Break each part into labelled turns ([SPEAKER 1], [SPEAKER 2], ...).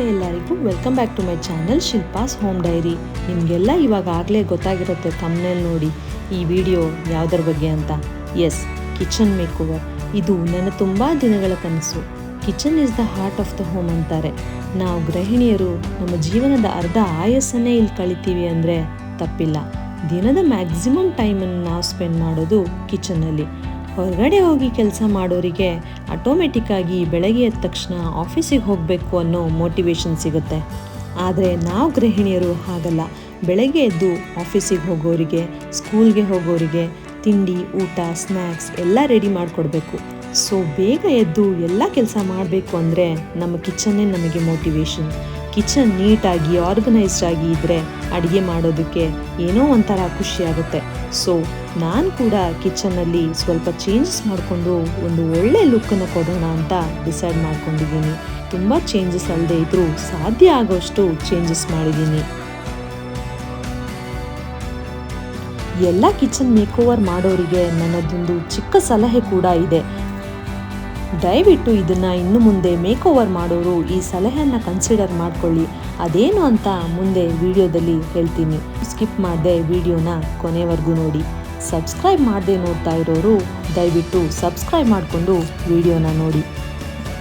[SPEAKER 1] ನಮಸ್ತೆ ಎಲ್ಲರಿಗೂ. Welcome back to my channel Shilpa's home diary ನಿಮಗೆಲ್ಲ ಇವಾಗ ಆಗಲೇ ಗೊತ್ತಾಗಿರುತ್ತೆ ತಮ್ಮನೇಲಿ ನೋಡಿ ಈ ವಿಡಿಯೋ ಯಾವುದರ ಬಗ್ಗೆ ಅಂತ. ಎಸ್ ಕಿಚನ್ ಮೇಕೋವರ್ ಇದು ನನ್ನ ತುಂಬ ದಿನಗಳ ಕನಸು. Kitchen is the heart of the home ಅಂತಾರೆ. ನಾವು ಗೃಹಿಣಿಯರು ನಮ್ಮ ಜೀವನದ ಅರ್ಧ ಆಯಸ್ಸನ್ನೇ ಇಲ್ಲಿ ಕಳಿತೀವಿ ಅಂದರೆ ತಪ್ಪಿಲ್ಲ. ದಿನದ ಮ್ಯಾಕ್ಸಿಮಮ್ ಟೈಮನ್ನು ನಾವು ಸ್ಪೆಂಡ್ ಮಾಡೋದು ಕಿಚನ್ನಲ್ಲಿ ಹೊರಗಡೆ ಹೋಗಿ ಕೆಲಸ ಮಾಡೋರಿಗೆ ಆಟೋಮೆಟಿಕ್ಕಾಗಿ ಬೆಳಗ್ಗೆ ಎದ್ದ ತಕ್ಷಣ ಆಫೀಸಿಗೆ ಹೋಗಬೇಕು ಅನ್ನೋ ಮೋಟಿವೇಶನ್ ಸಿಗುತ್ತೆ. ಆದರೆ ನಾವು ಗೃಹಿಣಿಯರು ಹಾಗಲ್ಲ. ಬೆಳಗ್ಗೆ ಎದ್ದು ಆಫೀಸಿಗೆ ಹೋಗೋರಿಗೆ ಸ್ಕೂಲ್ಗೆ ಹೋಗೋರಿಗೆ ತಿಂಡಿ, ಊಟ ಸ್ನ್ಯಾಕ್ಸ್ ಎಲ್ಲ ರೆಡಿ ಮಾಡಿಕೊಡ್ಬೇಕು. ಸೊ ಬೇಗ ಎದ್ದು ಎಲ್ಲ ಕೆಲಸ ಮಾಡಬೇಕು ಅಂದರೆ ನಮ್ಮ ಕಿಚನ್ನೇ ನಮಗೆ ಮೋಟಿವೇಶನ್ ಕಿಚನ್ ನೀಟಾಗಿ ಆರ್ಗನೈಸ್ಡ್ ಆಗಿ ಇದ್ದರೆ ಅಡುಗೆ ಮಾಡೋದಕ್ಕೆ ಏನೋ ಒಂಥರ ಖುಷಿ ಆಗುತ್ತೆ. ಸೊ ನಾನು ಕೂಡ ಕಿಚನಲ್ಲಿ ಸ್ವಲ್ಪ ಚೇಂಜಸ್ ಮಾಡಿಕೊಂಡು ಒಂದು ಒಳ್ಳೆ ಲುಕ್ಕನ್ನು ಕೊಡೋಣ ಅಂತ ಡಿಸೈಡ್ ಮಾಡ್ಕೊಂಡಿದ್ದೀನಿ. ತುಂಬ ಚೇಂಜಸ್ ಅಲ್ಲದೆ ಇದ್ದರೂ ಸಾಧ್ಯ ಆಗೋಷ್ಟು ಚೇಂಜಸ್ ಮಾಡಿದ್ದೀನಿ. ಎಲ್ಲ ಕಿಚನ್ ಮೇಕೋವರ್ ಮಾಡೋರಿಗೆ ನನ್ನದೊಂದು ಚಿಕ್ಕ ಸಲಹೆ ಕೂಡ ಇದೆ. ದಯವಿಟ್ಟು ಇದನ್ನ ಇನ್ನು ಮುಂದೆ ಮೇಕ್ ಓವರ್ ಮಾಡೋರು ಈ ಸಲಹೆಯನ್ನು ಕನ್ಸಿಡರ್ ಮಾಡ್ಕೊಳ್ಳಿ. ಅದೇನು ಅಂತ ಮುಂದೆ ವಿಡಿಯೋದಲ್ಲಿ ಹೇಳ್ತೀನಿ. ಸ್ಕಿಪ್ ಮಾಡದೆ ವಿಡಿಯೋನ ಕೊನೆವರೆಗೂ ನೋಡಿ. ಸಬ್ಸ್ಕ್ರೈಬ್ ಮಾಡದೆ ನೋಡ್ತಾ ಇರೋರು ದಯವಿಟ್ಟು ಸಬ್ಸ್ಕ್ರೈಬ್ ಮಾಡಿಕೊಂಡು ವಿಡಿಯೋನ ನೋಡಿ.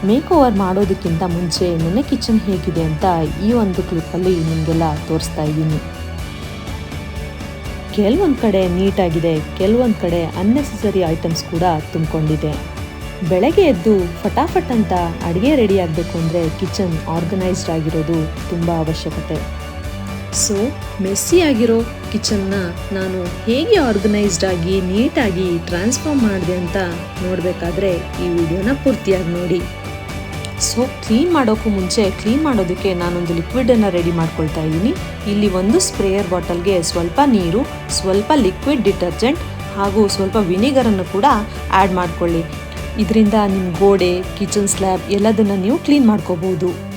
[SPEAKER 1] ಮೇಕ್ ಓವರ್ ಮಾಡೋದಕ್ಕಿಂತ ಮುಂಚೆ ನನ್ನ ಕಿಚನ್ ಹೇಗಿದೆ ಅಂತ ಈ ಒಂದು ಕ್ಲಿಪ್ಪಲ್ಲಿ ನಿಮಗೆಲ್ಲ ತೋರಿಸ್ತಾ ಇದ್ದೀನಿ. ಕೆಲವೊಂದು ಕಡೆ ನೀಟಾಗಿದೆ, ಕೆಲವೊಂದು ಕಡೆ ಅನ್ನೆಸೆಸರಿ ಐಟಮ್ಸ್ ಕೂಡ ತುಂಬಿಕೊಂಡಿದೆ. ಬೆಳಗ್ಗೆ ಎದ್ದು ಫಟಾಫಟ್ ಅಂತ ಅಡುಗೆ ರೆಡಿ ಆಗಬೇಕು ಅಂದರೆ ಕಿಚನ್ ಆರ್ಗನೈಸ್ಡ್ ಆಗಿರೋದು ತುಂಬ ಅವಶ್ಯಕತೆ. ಸೊ ಮೆಸ್ಸಿ ಆಗಿರೋ ಕಿಚನ್ನ ನಾನು ಹೇಗೆ ಆರ್ಗನೈಸ್ಡ್ ಆಗಿ ನೀಟಾಗಿ ಟ್ರಾನ್ಸ್ಫಾರ್ಮ್ ಮಾಡಿದೆ ಅಂತ ನೋಡಬೇಕಾದ್ರೆ ಈ ವಿಡಿಯೋನ ಪೂರ್ತಿಯಾಗಿ ನೋಡಿ. ಸೊ ಕ್ಲೀನ್ ಮಾಡೋಕ್ಕೂ ಮುಂಚೆ ಕ್ಲೀನ್ ಮಾಡೋದಕ್ಕೆ ನಾನೊಂದು ಲಿಕ್ವಿಡನ್ನು ರೆಡಿ ಮಾಡ್ಕೊಳ್ತಾ ಇದ್ದೀನಿ. ಇಲ್ಲಿ ಒಂದು ಸ್ಪ್ರೇಯರ್ ಬಾಟಲ್ಗೆ ಸ್ವಲ್ಪ ನೀರು, ಸ್ವಲ್ಪ ಲಿಕ್ವಿಡ್ ಡಿಟರ್ಜೆಂಟ್ ಹಾಗೂ ಸ್ವಲ್ಪ ವಿನೆಗರನ್ನು ಕೂಡ ಆ್ಯಡ್ ಮಾಡ್ಕೊಳ್ಳಿ. ಇದರಿಂದ ನಿಮ್ಮ ಗೋಡೆ ಕಿಚನ್ ಸ್ಲ್ಯಾಬ್ ಎಲ್ಲದನ್ನು ನೀವು ಕ್ಲೀನ್ ಮಾಡ್ಕೋಬೋದು.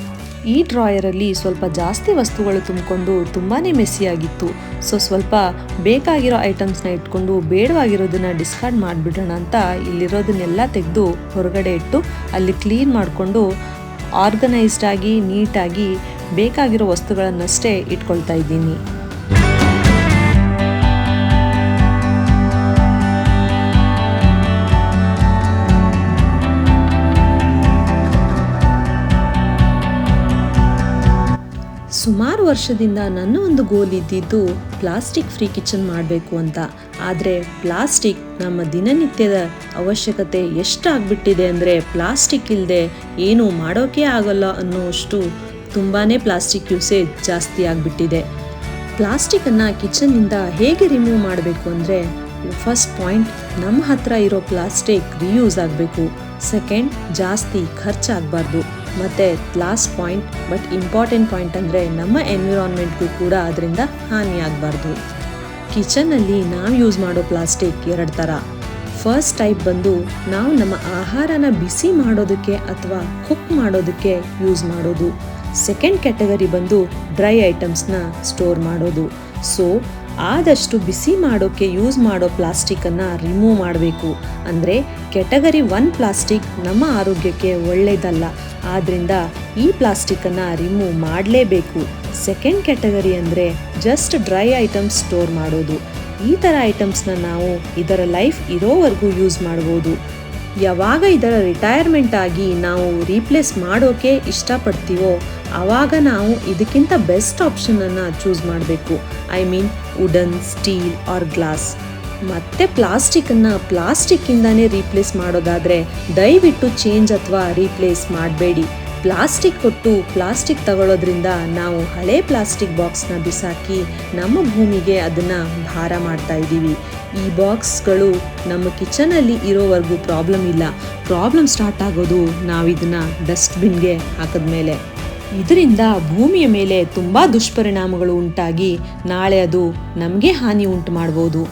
[SPEAKER 1] ಈ ಡ್ರಾಯರಲ್ಲಿ ಸ್ವಲ್ಪ ಜಾಸ್ತಿ ವಸ್ತುಗಳು ತುಂಬಿಕೊಂಡು ತುಂಬಾ ಮೆಸ್ಸಿಯಾಗಿತ್ತು. ಸೊ, ಸ್ವಲ್ಪ ಬೇಕಾಗಿರೋ ಐಟಮ್ಸ್ನ ಇಟ್ಕೊಂಡು ಬೇಡವಾಗಿರೋದನ್ನ ಡಿಸ್ಕಾರ್ಡ್ ಮಾಡಿಬಿಡೋಣ ಅಂತ ಇಲ್ಲಿರೋದನ್ನೆಲ್ಲ ತೆಗೆದು ಹೊರಗಡೆ ಇಟ್ಟು ಅಲ್ಲಿ ಕ್ಲೀನ್ ಮಾಡಿಕೊಂಡು ಆರ್ಗನೈಸ್ಡ್ ಆಗಿ ನೀಟಾಗಿ ಬೇಕಾಗಿರೋ ವಸ್ತುಗಳನ್ನಷ್ಟೇ ಇಟ್ಕೊಳ್ತಾ ಇದ್ದೀನಿ. ಸುಮಾರು ವರ್ಷದಿಂದ ನನ್ನ ಒಂದು ಗೋಲ್ ಇದ್ದಿದ್ದು ಪ್ಲಾಸ್ಟಿಕ್ ಫ್ರೀ ಕಿಚನ್ ಮಾಡಬೇಕು ಅಂತ. ಆದರೆ ಪ್ಲಾಸ್ಟಿಕ್ ನಮ್ಮ ದಿನನಿತ್ಯದ ಅವಶ್ಯಕತೆ ಎಷ್ಟಾಗ್ಬಿಟ್ಟಿದೆ ಅಂದರೆ ಪ್ಲಾಸ್ಟಿಕ್ ಇಲ್ಲದೆ ಏನೂ ಮಾಡೋಕೆ ಆಗಲ್ಲ ಅನ್ನೋಷ್ಟು ತುಂಬಾ ಪ್ಲಾಸ್ಟಿಕ್ ಯೂಸೇಜ್ ಜಾಸ್ತಿ ಆಗಿಬಿಟ್ಟಿದೆ. ಪ್ಲಾಸ್ಟಿಕನ್ನು ಕಿಚನ್ನಿಂದ ಹೇಗೆ ರಿಮೂವ್ ಮಾಡಬೇಕು ಅಂದರೆ ಫಸ್ಟ್ ಪಾಯಿಂಟ್ ನಮ್ಮ ಹತ್ರ ಇರೋ ಪ್ಲಾಸ್ಟಿಕ್ ರಿಯೂಸ್ ಆಗಬೇಕು. ಸೆಕೆಂಡ್ ಜಾಸ್ತಿ ಖರ್ಚಾಗಬಾರ್ದು. ಮತ್ತು last point but important point ಅಂದರೆ ನಮ್ಮ ಎನ್ವಿರಾನ್ಮೆಂಟ್ಗೂ ಕೂಡ ಅದರಿಂದ ಹಾನಿಯಾಗಬಾರ್ದು. ಕಿಚನಲ್ಲಿ ನಾವು ಯೂಸ್ ಮಾಡೋ ಪ್ಲಾಸ್ಟಿಕ್ ಎರಡು ಥರ ಫಸ್ಟ್ ಟೈಪ್ ಬಂದು ನಾವು ನಮ್ಮ ಆಹಾರನ ಬಿಸಿ ಮಾಡೋದಕ್ಕೆ ಅಥವಾ ಕುಕ್ ಮಾಡೋದಕ್ಕೆ ಯೂಸ್ ಮಾಡೋದು. ಸೆಕೆಂಡ್ ಕ್ಯಾಟಗರಿ ಬಂದು ಡ್ರೈ ಐಟಮ್ಸ್ನ ಸ್ಟೋರ್ ಮಾಡೋದು. ಸೊ ಆದಷ್ಟು ಬಿಸಿ ಮಾಡೋಕ್ಕೆ ಯೂಸ್ ಮಾಡೋ ಪ್ಲಾಸ್ಟಿಕ್ಕನ್ನು ರಿಮೂವ್ ಮಾಡಬೇಕು. ಅಂದರೆ ಕ್ಯಾಟಗರಿ ಒನ್ ಪ್ಲಾಸ್ಟಿಕ್ ನಮ್ಮ ಆರೋಗ್ಯಕ್ಕೆ ಒಳ್ಳೆಯದಲ್ಲ ಆದ್ದರಿಂದ ಈ ಪ್ಲಾಸ್ಟಿಕ್ಕನ್ನು ರಿಮೂವ್ ಮಾಡಲೇಬೇಕು. ಸೆಕೆಂಡ್ ಕ್ಯಾಟಗರಿ ಅಂದರೆ ಜಸ್ಟ್ ಡ್ರೈ ಐಟಮ್ಸ್ ಸ್ಟೋರ್ ಮಾಡೋದು. ಈ ಥರ ಐಟಮ್ಸ್ನ ನಾವು ಇದರ ಲೈಫ್ ಇರೋವರೆಗೂ ಯೂಸ್ ಮಾಡ್ಬೋದು. ಯಾವಾಗ ಇದರ ರಿಟೈರ್ಮೆಂಟ್ ಆಗಿ ನಾವು ರೀಪ್ಲೇಸ್ ಮಾಡೋಕೆ ಇಷ್ಟಪಡ್ತೀವೋ ಆವಾಗ ನಾವು ಇದಕ್ಕಿಂತ ಬೆಸ್ಟ್ ಆಪ್ಷನನ್ನು ಚೂಸ್ ಮಾಡಬೇಕು. I mean wooden steel or glass ಮತ್ತೆ ಪ್ಲಾಸ್ಟಿಕ್ಕನ್ನು ಪ್ಲಾಸ್ಟಿಕ್ಕಿಂದನೇ ರೀಪ್ಲೇಸ್ ಮಾಡೋದಾದರೆ ದಯವಿಟ್ಟು ಚೇಂಜ್ ಅಥವಾ ರೀಪ್ಲೇಸ್ ಮಾಡಬೇಡಿ. ಪ್ಲಾಸ್ಟಿಕ್ ಕೊಟ್ಟು ಪ್ಲಾಸ್ಟಿಕ್ ತಗೊಳ್ಳೋದ್ರಿಂದ ನಾವು ಹಳೆ ಪ್ಲಾಸ್ಟಿಕ್ ಬಾಕ್ಸ್ನ ಬಿಸಾಕಿ ನಮ್ಮ ಭೂಮಿಗೆ ಅದನ್ನು ಭಾರ ಮಾಡ್ತಾ ಇದ್ದೀವಿ. ಈ ಬಾಕ್ಸ್ಗಳು ನಮ್ಮ ಕಿಚನಲ್ಲಿ ಇರೋವರೆಗೂ ಪ್ರಾಬ್ಲಮ್ ಇಲ್ಲ. ಪ್ರಾಬ್ಲಮ್ ಸ್ಟಾರ್ಟ್ ಆಗೋದು ನಾವು ಇದನ್ನು ಡಸ್ಟ್ಬಿನ್ಗೆ ಹಾಕಿದ್ಮೇಲೆ. ಇದರಿಂದ ಭೂಮಿಯ ಮೇಲೆ ತುಂಬ ದುಷ್ಪರಿಣಾಮಗಳು ಉಂಟಾಗಿ ನಾಳೆ ಅದು ನಮಗೆ ಹಾನಿ ಉಂಟು ಮಾಡ್ಬೋದು.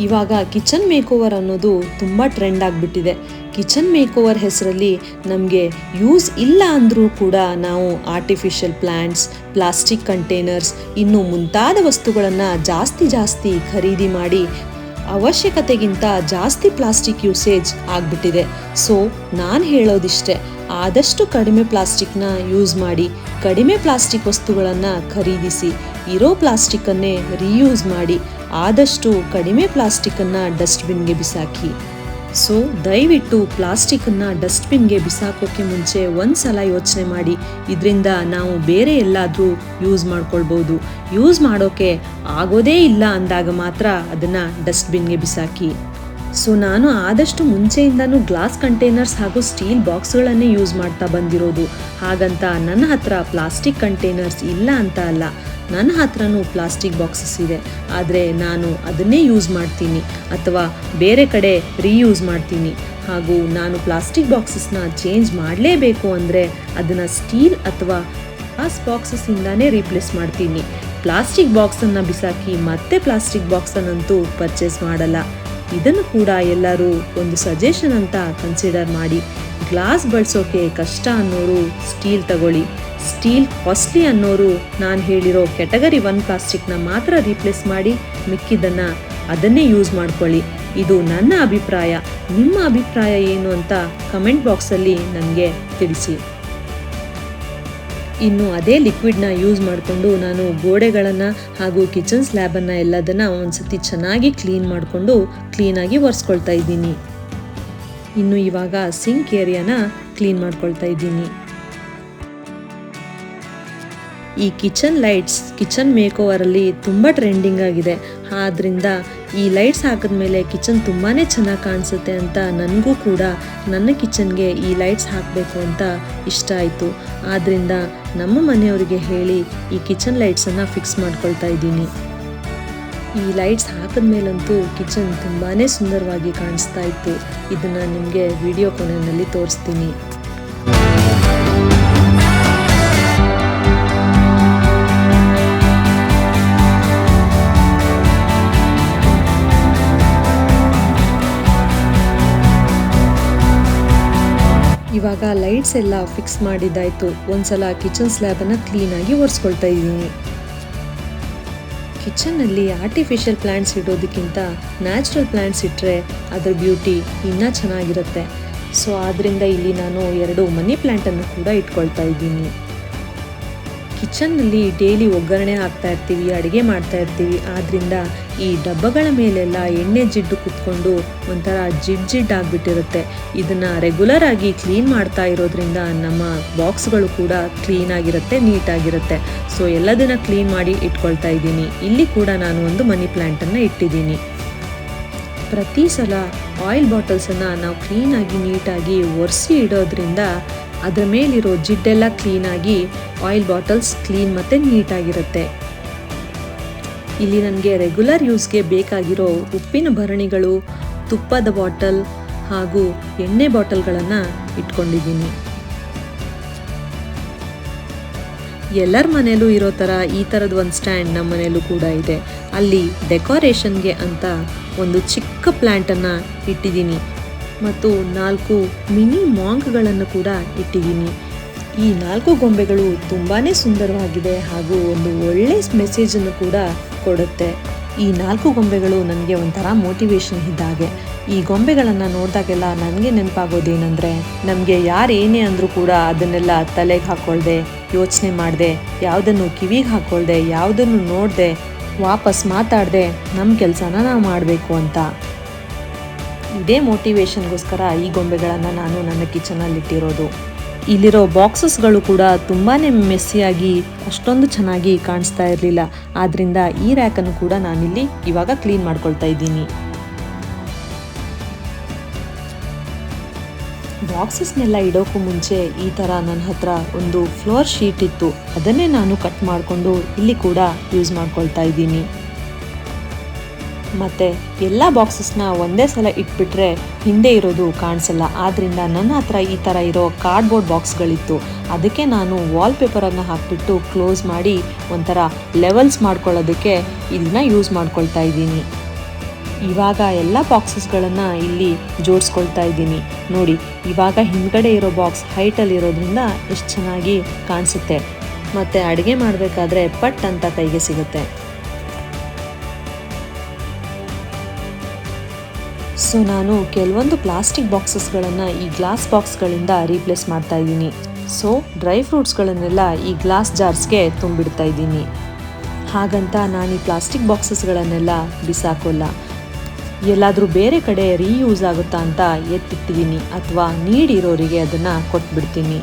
[SPEAKER 1] ಇವಾಗ ಕಿಚನ್ ಮೇಕೋವರ್ ಅನ್ನೋದು ತುಂಬ ಟ್ರೆಂಡ್ ಆಗಿಬಿಟ್ಟಿದೆ. ಕಿಚನ್ ಮೇಕೋವರ್ ಹೆಸರಲ್ಲಿ ನಮಗೆ ಯೂಸ್ ಇಲ್ಲ ಅಂದರೂ ಕೂಡ ನಾವು ಆರ್ಟಿಫಿಷಿಯಲ್ ಪ್ಲ್ಯಾಂಟ್ಸ್ ಪ್ಲಾಸ್ಟಿಕ್ ಕಂಟೈನರ್ಸ್ ಇನ್ನು ಮುಂತಾದ ವಸ್ತುಗಳನ್ನು ಜಾಸ್ತಿ ಜಾಸ್ತಿ ಖರೀದಿ ಮಾಡಿ ಅವಶ್ಯಕತೆಗಿಂತ ಜಾಸ್ತಿ ಪ್ಲಾಸ್ಟಿಕ್ ಯೂಸೇಜ್ ಆಗಿಬಿಟ್ಟಿದೆ. ಸೊ ನಾನು ಹೇಳೋದಿಷ್ಟೇ, ಆದಷ್ಟು ಕಡಿಮೆ ಪ್ಲಾಸ್ಟಿಕ್ನ ಯೂಸ್ ಮಾಡಿ, ಕಡಿಮೆ ಪ್ಲಾಸ್ಟಿಕ್ ವಸ್ತುಗಳನ್ನು ಖರೀದಿಸಿ, ಇರೋ ಪ್ಲಾಸ್ಟಿಕ್ಕನ್ನೇ ರೀಯೂಸ್ ಮಾಡಿ ಆದಷ್ಟು ಕಡಿಮೆ ಪ್ಲಾಸ್ಟಿಕ್ಕನ್ನು ಡಸ್ಟ್ಬಿನ್ಗೆ ಬಿಸಾಕಿ. ಸೊ, ದಯವಿಟ್ಟು ಪ್ಲಾಸ್ಟಿಕ್ಕನ್ನು ಡಸ್ಟ್ಬಿನ್ಗೆ ಬಿಸಾಕೋಕ್ಕೆ ಮುಂಚೆ ಒಂದು ಸಲ ಯೋಚನೆ ಮಾಡಿ. ಇದರಿಂದ ನಾವು ಬೇರೆ ಎಲ್ಲಾದರೂ ಯೂಸ್ ಮಾಡ್ಕೊಳ್ಬೋದು. ಯೂಸ್ ಮಾಡೋಕ್ಕೆ ಆಗೋದೇ ಇಲ್ಲ ಅಂದಾಗ ಮಾತ್ರ ಅದನ್ನು ಡಸ್ಟ್ಬಿನ್ಗೆ ಬಿಸಾಕಿ. ಸೊ ನಾನು ಆದಷ್ಟು ಮುಂಚೆಯಿಂದನೂ ಗ್ಲಾಸ್ ಕಂಟೈನರ್ಸ್ ಹಾಗೂ ಸ್ಟೀಲ್ ಬಾಕ್ಸ್ಗಳನ್ನೇ ಯೂಸ್ ಮಾಡ್ತಾ ಬಂದಿರೋದು. ಹಾಗಂತ ನನ್ನ ಹತ್ರ ಪ್ಲಾಸ್ಟಿಕ್ ಕಂಟೈನರ್ಸ್ ಇಲ್ಲ ಅಂತ ಅಲ್ಲ. ನನ್ನ ಹತ್ರನೂ ಪ್ಲಾಸ್ಟಿಕ್ ಬಾಕ್ಸಸ್ ಇದೆ. ಆದರೆ ನಾನು ಅದನ್ನೇ ಯೂಸ್ ಮಾಡ್ತೀನಿ. ಅಥವಾ ಬೇರೆ ಕಡೆ ರೀಯೂಸ್ ಮಾಡ್ತೀನಿ. ಹಾಗೂ ನಾನು ಪ್ಲಾಸ್ಟಿಕ್ ಬಾಕ್ಸಸ್ನ ಚೇಂಜ್ ಮಾಡಲೇಬೇಕು ಅಂದರೆ ಅದನ್ನು ಸ್ಟೀಲ್ ಅಥವಾ ಗ್ಲಾಸ್ ಬಾಕ್ಸಸ್ಸಿಂದಾನೇ ರೀಪ್ಲೇಸ್ ಮಾಡ್ತೀನಿ. ಪ್ಲಾಸ್ಟಿಕ್ ಬಾಕ್ಸನ್ನು ಬಿಸಾಕಿ ಮತ್ತೆ ಪ್ಲಾಸ್ಟಿಕ್ ಬಾಕ್ಸನ್ನಂತೂ ಪರ್ಚೇಸ್ ಮಾಡಲ್ಲ. ಇದನ್ನು ಕೂಡ ಎಲ್ಲರೂ ಒಂದು ಸಜೆಷನ್ ಅಂತ ಕನ್ಸಿಡರ್ ಮಾಡಿ. ಗ್ಲಾಸ್ ಬಳಸೋಕೆ ಕಷ್ಟ ಅನ್ನೋರು ಸ್ಟೀಲ್ ತಗೊಳ್ಳಿ. ಸ್ಟೀಲ್ ಕಾಸ್ಟ್ಲಿ ಅನ್ನೋರು ನಾನು ಹೇಳಿರೋ ಕೆಟಗರಿ ಒನ್ ಪ್ಲಾಸ್ಟಿಕ್ನ ಮಾತ್ರ ರೀಪ್ಲೇಸ್ ಮಾಡಿ ಮಿಕ್ಕಿದ್ದನ್ನು ಅದನ್ನೇ ಯೂಸ್ ಮಾಡ್ಕೊಳ್ಳಿ. ಇದು ನನ್ನ ಅಭಿಪ್ರಾಯ. ನಿಮ್ಮ ಅಭಿಪ್ರಾಯ ಏನು ಅಂತ ಕಮೆಂಟ್ ಬಾಕ್ಸಲ್ಲಿ ನನಗೆ ತಿಳಿಸಿ. ಇನ್ನು ಅದೇ ಲಿಕ್ವಿಡ್ನ ಯೂಸ್ ಮಾಡಿಕೊಂಡು ನಾನು ಗೋಡೆಗಳನ್ನು ಹಾಗೂ ಕಿಚನ್ ಸ್ಲ್ಯಾಬನ್ನು ಎಲ್ಲದನ್ನು ಒಂದ್ಸತಿ ಚೆನ್ನಾಗಿ ಕ್ಲೀನ್ ಮಾಡಿಕೊಂಡು ಕ್ಲೀನಾಗಿ ಒರೆಸ್ಕೊಳ್ತಾ ಇದ್ದೀನಿ. ಇನ್ನು ಇವಾಗ ಸಿಂಕ್ ಏರಿಯಾನ ಕ್ಲೀನ್ ಮಾಡ್ಕೊಳ್ತಾ ಇದ್ದೀನಿ. ಈ ಕಿಚನ್ ಲೈಟ್ಸ್ ಕಿಚನ್ ಮೇಕ್ ಓವರಲ್ಲಿ ತುಂಬ ಟ್ರೆಂಡಿಂಗ್ ಆಗಿದೆ. ಆದ್ದರಿಂದ ಈ ಲೈಟ್ಸ್ ಹಾಕಿದ್ಮೇಲೆ ಕಿಚನ್ ತುಂಬಾ ಚೆನ್ನಾಗಿ ಕಾಣಿಸುತ್ತೆ ಅಂತ ನನಗೂ ಕೂಡ ನನ್ನ ಕಿಚನ್ಗೆ ಈ ಲೈಟ್ಸ್ ಹಾಕಬೇಕು ಅಂತ ಇಷ್ಟ ಆಯಿತು. ಆದ್ದರಿಂದ ನಮ್ಮ ಮನೆಯವರಿಗೆ ಹೇಳಿ ಈ ಕಿಚನ್ ಲೈಟ್ಸನ್ನು ಫಿಕ್ಸ್ ಮಾಡ್ಕೊಳ್ತಾ ಇದ್ದೀನಿ. ಈ ಲೈಟ್ಸ್ ಹಾಕಿದ್ಮೇಲಂತೂ ಕಿಚನ್ ತುಂಬಾ ಸುಂದರವಾಗಿ ಕಾಣಿಸ್ತಾ ಇತ್ತು. ಇದನ್ನು ನಿಮಗೆ ವಿಡಿಯೋ ಕೊನೆಯಲ್ಲಿ ತೋರಿಸ್ತೀನಿ. ಇವಾಗ ಲೈಟ್ಸ್ ಎಲ್ಲ ಫಿಕ್ಸ್ ಮಾಡಿದ್ದಾಯಿತು. ಒಂದ್ಸಲ ಕಿಚನ್ ಸ್ಲ್ಯಾಬನ್ನು ಕ್ಲೀನಾಗಿ ಒರೆಸ್ಕೊಳ್ತಾ ಇದ್ದೀನಿ. ಕಿಚನ್ನಲ್ಲಿ ಆರ್ಟಿಫಿಷಿಯಲ್ ಪ್ಲ್ಯಾಂಟ್ಸ್ ಇಡೋದಕ್ಕಿಂತ ನ್ಯಾಚುರಲ್ ಪ್ಲ್ಯಾಂಟ್ಸ್ ಇಟ್ಟರೆ ಅದರ ಬ್ಯೂಟಿ ಇನ್ನೂ ಚೆನ್ನಾಗಿರುತ್ತೆ. ಸೊ ಆದ್ದರಿಂದ ಇಲ್ಲಿ ನಾನು ಎರಡು ಮನಿ ಪ್ಲ್ಯಾಂಟನ್ನು ಕೂಡ ಇಟ್ಕೊಳ್ತಾ ಇದ್ದೀನಿ. ಕಿಚನ್ನಲ್ಲಿ ಡೈಲಿ ಒಗ್ಗರಣೆ ಹಾಕ್ತಾ ಇರ್ತೀವಿ, ಅಡುಗೆ ಮಾಡ್ತಾ ಇರ್ತೀವಿ. ಆದ್ದರಿಂದ ಈ ಡಬ್ಬಗಳ ಮೇಲೆಲ್ಲ ಎಣ್ಣೆ ಜಿಡ್ಡು ಕುತ್ಕೊಂಡು ಒಂಥರ ಜಿಡ್ ಜಿಡ್ ಆಗಿಬಿಟ್ಟಿರುತ್ತೆ. ಇದನ್ನು ರೆಗ್ಯುಲರ್ ಆಗಿ ಕ್ಲೀನ್ ಮಾಡ್ತಾ ಇರೋದ್ರಿಂದ ನಮ್ಮ ಬಾಕ್ಸ್ಗಳು ಕೂಡ ಕ್ಲೀನ್ ಆಗಿರುತ್ತೆ ನೀಟಾಗಿರುತ್ತೆ ಸೊ ಎಲ್ಲದನ್ನ ಕ್ಲೀನ್ ಮಾಡಿ ಇಟ್ಕೊಳ್ತಾ ಇದ್ದೀನಿ. ಇಲ್ಲಿ ಕೂಡ ನಾನು ಒಂದು ಮನಿ ಪ್ಲ್ಯಾಂಟನ್ನು ಇಟ್ಟಿದ್ದೀನಿ. ಪ್ರತಿ ಸಲ ಆಯಿಲ್ ಬಾಟಲ್ಸನ್ನು ನಾವು ಕ್ಲೀನಾಗಿ ನೀಟಾಗಿ ಒರೆಸಿ ಇಡೋದ್ರಿಂದ ಅದರ ಮೇಲಿರೋ ಜಿಡ್ಡೆಲ್ಲ ಕ್ಲೀನಾಗಿ ಆಯಿಲ್ ಬಾಟಲ್ಸ್ ಕ್ಲೀನ್ ಮತ್ತು ನೀಟಾಗಿರುತ್ತೆ ಇಲ್ಲಿ ನನಗೆ ರೆಗ್ಯುಲರ್ ಯೂಸ್ಗೆ ಬೇಕಾಗಿರೋ ಉಪ್ಪಿನ ಭರಣಿಗಳು, ತುಪ್ಪದ ಬಾಟಲ್ ಹಾಗೂ ಎಣ್ಣೆ ಬಾಟಲ್ಗಳನ್ನು ಇಟ್ಕೊಂಡಿದ್ದೀನಿ. ಎಲ್ಲರ ಮನೇಲೂ ಇರೋ ಥರ ಈ ಥರದ ಒಂದು ಸ್ಟ್ಯಾಂಡ್ ನಮ್ಮ ಮನೇಲೂ ಕೂಡ ಇದೆ. ಅಲ್ಲಿ ಡೆಕೋರೇಷನ್ಗೆ ಅಂತ ಒಂದು ಚಿಕ್ಕ ಪ್ಲ್ಯಾಂಟನ್ನು ಇಟ್ಟಿದ್ದೀನಿ. ಮತ್ತು ನಾಲ್ಕು ಮಿನಿ ಮಾಂಕ್ಗಳನ್ನು ಕೂಡ ಇಟ್ಟಿದ್ದೀನಿ. ಈ ನಾಲ್ಕು ಗೊಂಬೆಗಳು ತುಂಬಾ ಸುಂದರವಾಗಿದೆ ಹಾಗೂ ಒಂದು ಒಳ್ಳೆ ಮೆಸೇಜನ್ನು ಕೂಡ ಕೊಡುತ್ತೆ. ಈ ನಾಲ್ಕು ಗೊಂಬೆಗಳು ನನಗೆ ಒಂಥರ ಮೋಟಿವೇಶನ್ ಇದ್ದಾಗೆ ಈ ಗೊಂಬೆಗಳನ್ನು ನೋಡಿದಾಗೆಲ್ಲ ನನಗೆ ನೆನಪಾಗೋದೇನೆಂದರೆ, ನಮಗೆ ಯಾರು ಏನೇ ಅಂದರೂ ಕೂಡ ಅದನ್ನೆಲ್ಲ ತಲೆಗೆ ಹಾಕ್ಕೊಳ್ದೆ ಯೋಚನೆ ಮಾಡಿದೆ, ಯಾವುದನ್ನು ಕಿವಿಗೆ ಹಾಕ್ಕೊಳ್ದೆ ಯಾವುದನ್ನು ನೋಡದೆ, ವಾಪಸ್ ಮಾತಾಡದೆ ನಮ್ಮ ಕೆಲಸನ ನಾವು ಮಾಡಬೇಕು ಅಂತ. ಇದೇ ಮೋಟಿವೇಶನ್ಗೋಸ್ಕರ ಈ ಗೊಂಬೆಗಳನ್ನು ನಾನು ನನ್ನ ಕಿಚನಲ್ಲಿ ಇಟ್ಟಿರೋದು ಇಲ್ಲಿರೋ ಬಾಕ್ಸಸ್ಗಳು ಕೂಡ ತುಂಬಾ ಮೆಸ್ಸಿಯಾಗಿ, ಅಷ್ಟೊಂದು ಚೆನ್ನಾಗಿ ಕಾಣಿಸ್ತಾ ಇರಲಿಲ್ಲ. ಆದ್ದರಿಂದ ಈ ರ್ಯಾಕನ್ನು ಕೂಡ ನಾನಿಲ್ಲಿ ಇವಾಗ ಕ್ಲೀನ್ ಮಾಡ್ಕೊಳ್ತಾ ಇದ್ದೀನಿ. ಬಾಕ್ಸಸ್ನೆಲ್ಲ ಇಡೋಕ್ಕೂ ಮುಂಚೆ ಈ ಥರ ನನ್ನ ಹತ್ರ ಒಂದು ಫ್ಲೋರ್ ಶೀಟ್ ಇತ್ತು. ಅದನ್ನೇ ನಾನು ಕಟ್ ಮಾಡಿಕೊಂಡು ಇಲ್ಲಿ ಕೂಡ ಯೂಸ್ ಮಾಡ್ಕೊಳ್ತಾ ಇದ್ದೀನಿ. ಮತ್ತು ಎಲ್ಲ ಬಾಕ್ಸಸ್ನ ಒಂದೇ ಸಲ ಇಟ್ಬಿಟ್ರೆ ಹಿಂದೆ ಇರೋದು ಕಾಣಿಸಲ್ಲ. ಆದ್ದರಿಂದ ನನ್ನ ಹತ್ರ ಈ ಥರ ಇರೋ ಕಾರ್ಡ್ಬೋರ್ಡ್ ಬಾಕ್ಸ್ಗಳಿತ್ತು ಅದಕ್ಕೆ ನಾನು ವಾಲ್ಪೇಪರನ್ನು ಹಾಕಿಬಿಟ್ಟು ಕ್ಲೋಸ್ ಮಾಡಿ ಒಂಥರ ಲೆವೆಲ್ಸ್ ಮಾಡ್ಕೊಳ್ಳೋದಕ್ಕೆ ಇದನ್ನ ಯೂಸ್ ಮಾಡ್ಕೊಳ್ತಾ ಇದ್ದೀನಿ. ಇವಾಗ ಎಲ್ಲ ಬಾಕ್ಸಸ್ಗಳನ್ನು ಇಲ್ಲಿ ಜೋಡಿಸ್ಕೊಳ್ತಾ ಇದ್ದೀನಿ. ನೋಡಿ, ಇವಾಗ ಹಿಂದ್ಗಡೆ ಇರೋ ಬಾಕ್ಸ್ ಹೈಟಲ್ಲಿರೋದ್ರಿಂದ ಎಷ್ಟು ಚೆನ್ನಾಗಿ ಕಾಣಿಸುತ್ತೆ. ಮತ್ತು ಅಡುಗೆ ಮಾಡಬೇಕಾದ್ರೆ ಪಟ್ ಅಂತ ಕೈಗೆ ಸಿಗುತ್ತೆ. ಸೊ ನಾನು ಕೆಲವೊಂದು ಪ್ಲಾಸ್ಟಿಕ್ ಬಾಕ್ಸಸ್ಗಳನ್ನು ಈ ಗ್ಲಾಸ್ ಬಾಕ್ಸ್ಗಳಿಂದ ರೀಪ್ಲೇಸ್ ಮಾಡ್ತಾ ಇದ್ದೀನಿ. ಸೊ ಡ್ರೈ ಫ್ರೂಟ್ಸ್ಗಳನ್ನೆಲ್ಲ ಈ ಗ್ಲಾಸ್ ಜಾರ್ಸ್ಗೆ ತುಂಬಿಡ್ತಾ ಇದ್ದೀನಿ. ಹಾಗಂತ ನಾನು ಈ ಪ್ಲಾಸ್ಟಿಕ್ ಬಾಕ್ಸಸ್ಗಳನ್ನೆಲ್ಲ ಬಿಸಾಕೋಲ್ಲ. ಎಲ್ಲಾದರೂ ಬೇರೆ ಕಡೆ ರೀಯೂಸ್ ಆಗುತ್ತಾ ಅಂತ ಎತ್ತಿಟ್ಟಿದ್ದೀನಿ. ಅಥವಾ ನೀಡಿರೋರಿಗೆ ಅದನ್ನು ಕೊಟ್ಬಿಡ್ತೀನಿ.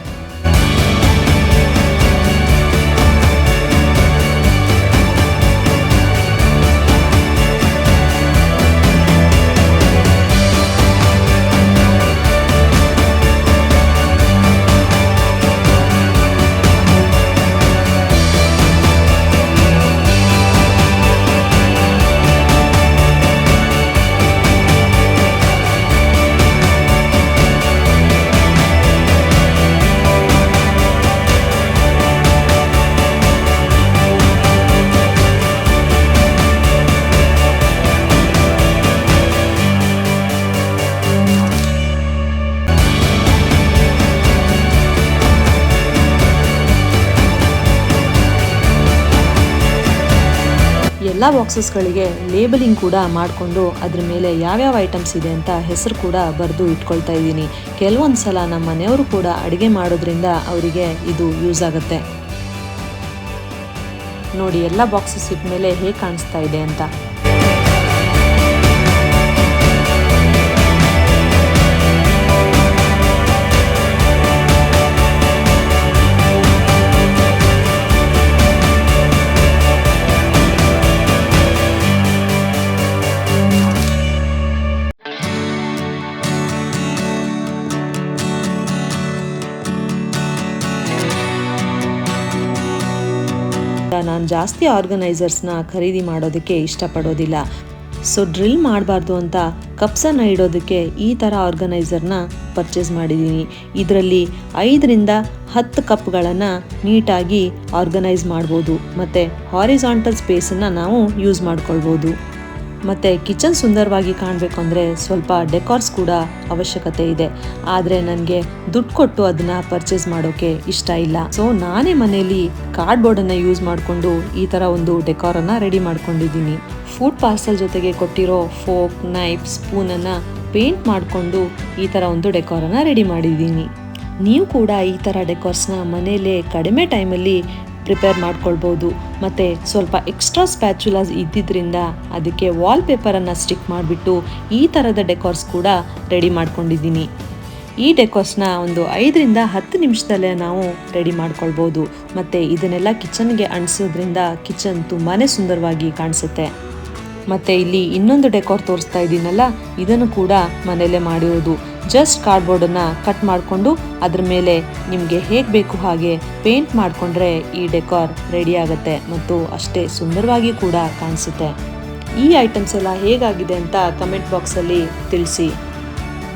[SPEAKER 1] ಎಲ್ಲ ಬಾಕ್ಸಸ್ಗಳಿಗೆ ಲೇಬಲಿಂಗ್ ಕೂಡ ಮಾಡಿಕೊಂಡು ಅದ್ರ ಮೇಲೆ ಯಾವ್ಯಾವ ಐಟಮ್ಸ್ ಇದೆ ಅಂತ ಹೆಸರು ಕೂಡ ಬರೆದು ಇಟ್ಕೊಳ್ತಾ ಇದ್ದೀನಿ. ಕೆಲವೊಂದು ಸಲ ನಮ್ಮ ಮನೆಯವರು ಕೂಡ ಅಡುಗೆ ಮಾಡೋದ್ರಿಂದ ಅವರಿಗೆ ಇದು ಯೂಸ್ ಆಗುತ್ತೆ. ನೋಡಿ, ಎಲ್ಲ ಬಾಕ್ಸಸ್ ಇಟ್ಮೇಲೆ ಹೇಗೆ ಕಾಣಿಸ್ತಾ ಇದೆ ಅಂತ. ನಾನು ಜಾಸ್ತಿ ಆರ್ಗನೈಸರ್ಸ್ನ ಖರೀದಿ ಮಾಡೋದಕ್ಕೆ ಇಷ್ಟಪಡೋದಿಲ್ಲ. ಸೊ ಡ್ರಿಲ್ ಮಾಡಬಾರ್ದು ಅಂತ ಕಪ್ಸನ್ನು ಇಡೋದಕ್ಕೆ ಈ ಥರ ಆರ್ಗನೈಸರ್ನ ಪರ್ಚೇಸ್ ಮಾಡಿದ್ದೀನಿ ಇದರಲ್ಲಿ ಐದರಿಂದ ಹತ್ತು ಕಪ್ಗಳನ್ನು ನೀಟಾಗಿ ಆರ್ಗನೈಸ್ ಮಾಡ್ಬೋದು. ಮತ್ತು ಹಾರಿಸಾಂಟಲ್ ಸ್ಪೇಸನ್ನು ನಾವು ಯೂಸ್ ಮಾಡ್ಕೊಳ್ಬೋದು. ಮತ್ತು ಕಿಚನ್ ಸುಂದರವಾಗಿ ಕಾಣಬೇಕು ಅಂದರೆ ಸ್ವಲ್ಪ ಡೆಕಾರ್ಸ್ ಕೂಡ ಅವಶ್ಯಕತೆ ಇದೆ. ಆದರೆ ನನಗೆ ದುಡ್ಡು ಕೊಟ್ಟು ಅದನ್ನು ಪರ್ಚೇಸ್ ಮಾಡೋಕ್ಕೆ ಇಷ್ಟ ಇಲ್ಲ. ಸೊ ನಾನೇ ಮನೆಯಲ್ಲಿ ಕಾರ್ಡ್ಬೋರ್ಡನ್ನು ಯೂಸ್ ಮಾಡಿಕೊಂಡು ಈ ಥರ ಒಂದು ಡೆಕಾರನ್ನು ರೆಡಿ ಮಾಡ್ಕೊಂಡಿದ್ದೀನಿ. ಫುಡ್ ಪಾರ್ಸಲ್ ಜೊತೆಗೆ ಕೊಟ್ಟಿರೋ ಫೋಕ್ ನೈಫ್ ಸ್ಪೂನನ್ನು ಪೇಂಟ್ ಮಾಡಿಕೊಂಡು ಈ ಥರ ಒಂದು ಡೆಕೋರನ್ನು ರೆಡಿ ಮಾಡಿದ್ದೀನಿ. ನೀವು ಕೂಡ ಈ ಥರ ಡೆಕಾರ್ಸ್ನ ಮನೆಯಲ್ಲೇ ಕಡಿಮೆ ಟೈಮಲ್ಲಿ ಪ್ರಿಪೇರ್ ಮಾಡ್ಕೊಳ್ಬೋದು. ಮತ್ತು ಸ್ವಲ್ಪ ಎಕ್ಸ್ಟ್ರಾ ಸ್ಪ್ಯಾಚುಲಾಸ್ ಇದ್ದಿದ್ದರಿಂದ ಅದಕ್ಕೆ ವಾಲ್ ಪೇಪರನ್ನು ಸ್ಟಿಕ್ ಮಾಡಿಬಿಟ್ಟು ಈ ಥರದ ಡೆಕೋರ್ಸ್ ಕೂಡ ರೆಡಿ ಮಾಡ್ಕೊಂಡಿದ್ದೀನಿ. ಈ ಡೆಕೋರ್ಸ್ನ ಒಂದು ಐದರಿಂದ ಹತ್ತು ನಿಮಿಷದಲ್ಲೇ ನಾವು ರೆಡಿ ಮಾಡ್ಕೊಳ್ಬೋದು. ಮತ್ತು ಇದನ್ನೆಲ್ಲ ಕಿಚನ್ಗೆ ಅಂಟಿಸೋದ್ರಿಂದ ಕಿಚನ್ ತುಂಬಾ ಸುಂದರವಾಗಿ ಕಾಣಿಸುತ್ತೆ. ಮತ್ತು ಇಲ್ಲಿ ಇನ್ನೊಂದು ಡೆಕೋರ್ ತೋರಿಸ್ತಾ ಇದ್ದೀನಲ್ಲ, ಇದನ್ನು ಕೂಡ ಮನೆಯಲ್ಲೇ ಮಾಡಿರೋದು. ಜಸ್ಟ್ ಕಾರ್ಡ್ಬೋರ್ಡನ್ನು ಕಟ್ ಮಾಡಿಕೊಂಡು ಅದ್ರ ಮೇಲೆ ನಿಮಗೆ ಹೇಗೆ ಬೇಕು ಹಾಗೆ ಪೇಂಟ್ ಮಾಡಿಕೊಂಡ್ರೆ ಈ ಡೆಕೋರ್ ರೆಡಿ ಆಗುತ್ತೆ ಮತ್ತು ಅಷ್ಟೇ ಸುಂದರವಾಗಿ ಕೂಡ ಕಾಣಿಸುತ್ತೆ. ಈ ಐಟಮ್ಸ್ ಎಲ್ಲ ಹೇಗಾಗಿದೆ ಅಂತ ಕಮೆಂಟ್ ಬಾಕ್ಸಲ್ಲಿ ತಿಳಿಸಿ.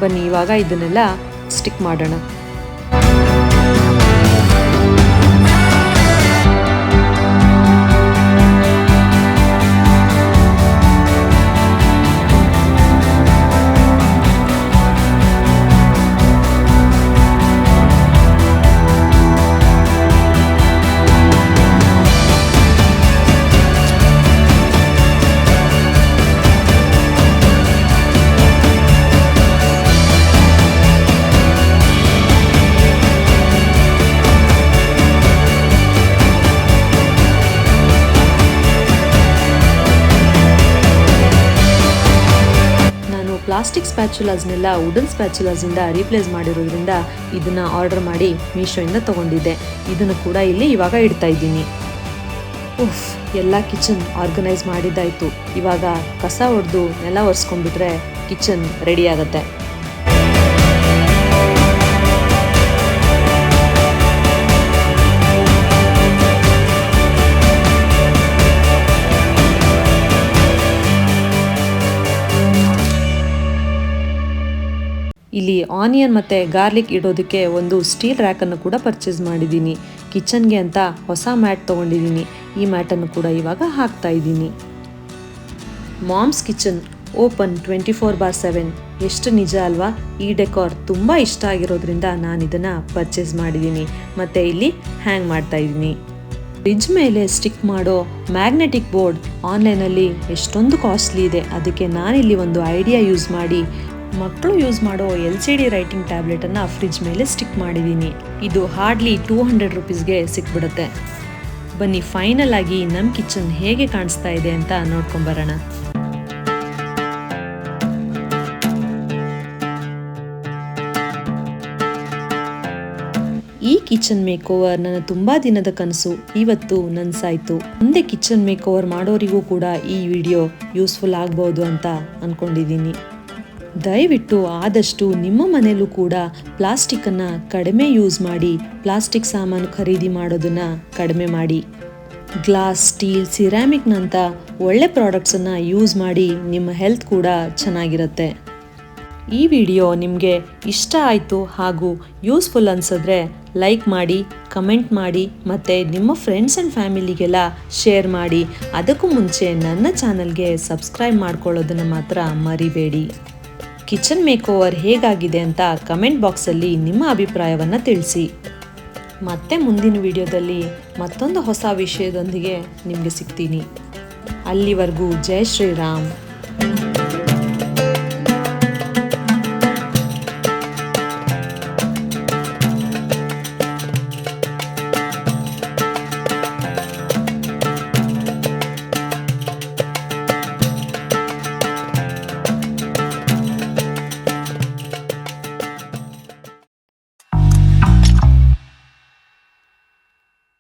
[SPEAKER 1] ಬನ್ನಿ, ಇವಾಗ ಇದನ್ನೆಲ್ಲ ಸ್ಟಿಕ್ ಮಾಡೋಣ. ಪ್ಲಾಸ್ಟಿಕ್ ಸ್ಪ್ಯಾಚುಲಾಸ್ನೆಲ್ಲ ವುಡನ್ ಸ್ಪ್ಯಾಚುಲಾಸಿಂದ ರೀಪ್ಲೇಸ್ ಮಾಡಿರೋದ್ರಿಂದ ಇದನ್ನು ಆರ್ಡರ್ ಮಾಡಿ ಮೀಶೋಯಿಂದ ತೊಗೊಂಡಿದ್ದೆ. ಇದನ್ನು ಕೂಡ ಇಲ್ಲಿ ಇವಾಗ ಇಡ್ತಾ ಇದ್ದೀನಿ. ಉಫ್, ಎಲ್ಲ ಕಿಚನ್ ಆರ್ಗನೈಸ್ ಮಾಡಿದ್ದಾಯಿತು. ಇವಾಗ ಕಸ ಹೊಡೆದು ನೆಲ ಒರೆಸ್ಕೊಂಡ್ಬಿಟ್ರೆ ಕಿಚನ್ ರೆಡಿ ಆಗುತ್ತೆ. ಇಲ್ಲಿ ಆನಿಯನ್ ಮತ್ತು ಗಾರ್ಲಿಕ್ ಇಡೋದಕ್ಕೆ ಒಂದು ಸ್ಟೀಲ್ ರ್ಯಾಕನ್ನು ಕೂಡ ಪರ್ಚೇಸ್ ಮಾಡಿದ್ದೀನಿ. ಕಿಚನ್ಗೆ ಅಂತ ಹೊಸ ಮ್ಯಾಟ್ ತೊಗೊಂಡಿದ್ದೀನಿ. ಈ ಮ್ಯಾಟನ್ನು ಕೂಡ ಇವಾಗ ಹಾಕ್ತಾ ಇದ್ದೀನಿ. Mom's kitchen open twenty four bar seven. ಎಷ್ಟು ನಿಜ ಅಲ್ವಾ? ಈ ಡೆಕೋರ್ ತುಂಬ ಇಷ್ಟ ಆಗಿರೋದ್ರಿಂದ ನಾನು ಇದನ್ನು ಪರ್ಚೇಸ್ ಮಾಡಿದ್ದೀನಿ. ಮತ್ತು ಇಲ್ಲಿ ಹ್ಯಾಂಗ್ ಮಾಡ್ತಾ ಇದ್ದೀನಿ. ಫ್ರಿಡ್ಜ್ ಮೇಲೆ ಸ್ಟಿಕ್ ಮಾಡೋ ಮ್ಯಾಗ್ನೆಟಿಕ್ ಬೋರ್ಡ್ ಆನ್ಲೈನಲ್ಲಿ ಎಷ್ಟೊಂದು ಕಾಸ್ಟ್ಲಿ ಇದೆ. ಅದಕ್ಕೆ ನಾನಿಲ್ಲಿ ಒಂದು ಐಡಿಯಾ ಯೂಸ್ ಮಾಡಿ ಮಕ್ಕಳು ಯೂಸ್ ಮಾಡೋ ಎಲ್ ಸಿ ಡಿ ರೈಟಿಂಗ್ ಟ್ಯಾಬ್ಲೆಟನ್ನು ಫ್ರಿಜ್ ಮೇಲೆ ಸ್ಟಿಕ್ ಮಾಡಿದ್ದೀನಿ ಇದು ಹಾರ್ಡ್ಲಿ ಟೂ ಹಂಡ್ರೆಡ್ ರುಪೀಸ್ಗೆ ಸಿಕ್ಬಿಡುತ್ತೆ. ಬನ್ನಿ ಫೈನಲ್ ಆಗಿ ನಮ್ಮ ಕಿಚನ್ ಹೇಗೆ ಕಾಣಿಸ್ತಾ ಇದೆ ಅಂತ ನೋಡ್ಕೊಂಬರೋಣ ಈ ಕಿಚನ್ ಮೇಕ್ ಓವರ್ ನನ್ನ ತುಂಬಾ ದಿನದ ಕನಸು. ಇವತ್ತು ನನ್ಸಾಯ್ತು. ಮುಂದೆ ಕಿಚನ್ ಮೇಕ್ ಓವರ್ ಮಾಡೋರಿಗೂ ಕೂಡ ಈ ವಿಡಿಯೋ ಯೂಸ್ಫುಲ್ ಆಗ್ಬೋದು ಅಂತ ಅನ್ಕೊಂಡಿದ್ದೀನಿ ದಯವಿಟ್ಟು ಆದಷ್ಟು ನಿಮ್ಮ ಮನೆಯಲ್ಲೂ ಕೂಡ ಪ್ಲಾಸ್ಟಿಕ್ಕನ್ನು ಕಡಿಮೆ ಯೂಸ್ ಮಾಡಿ ಪ್ಲಾಸ್ಟಿಕ್ ಸಾಮಾನು ಖರೀದಿ ಮಾಡೋದನ್ನ ಕಡಿಮೆ ಮಾಡಿ. ಗ್ಲಾಸ್ ಸ್ಟೀಲ್ ಸಿರಾಮಿಕ್ನಂಥ ಒಳ್ಳೆ ಪ್ರಾಡಕ್ಟ್ಸನ್ನು ಯೂಸ್ ಮಾಡಿ ನಿಮ್ಮ ಹೆಲ್ತ್ ಕೂಡ ಚೆನ್ನಾಗಿರುತ್ತೆ. ಈ ವಿಡಿಯೋ ನಿಮಗೆ ಇಷ್ಟ ಆಯಿತು ಹಾಗೂ ಯೂಸ್ಫುಲ್ ಅನಿಸಿದ್ರೆ ಲೈಕ್ ಮಾಡಿ ಕಮೆಂಟ್ ಮಾಡಿ ಮತ್ತು ನಿಮ್ಮ ಫ್ರೆಂಡ್ಸ್ ಆ್ಯಂಡ್ ಫ್ಯಾಮಿಲಿಗೆಲ್ಲ ಶೇರ್ ಮಾಡಿ. ಅದಕ್ಕೂ ಮುಂಚೆ ನನ್ನ ಚಾನಲ್ಗೆ ಸಬ್ಸ್ಕ್ರೈಬ್ ಮಾಡ್ಕೊಳ್ಳೋದನ್ನು ಮಾತ್ರ ಮರಿಬೇಡಿ. ಕಿಚನ್ ಮೇಕ್ ಓವರ್ ಹೇಗಾಗಿದೆ ಅಂತ ಕಮೆಂಟ್ ಬಾಕ್ಸಲ್ಲಿ ನಿಮ್ಮ ಅಭಿಪ್ರಾಯವನ್ನು ತಿಳಿಸಿ. ಮತ್ತೆ ಮುಂದಿನ ವಿಡಿಯೋದಲ್ಲಿ ಮತ್ತೊಂದು ಹೊಸ ವಿಷಯದೊಂದಿಗೆ ನಿಮಗೆ ಸಿಗ್ತೀನಿ. ಅಲ್ಲಿವರೆಗೂ ಜೈ ಶ್ರೀರಾಮ್.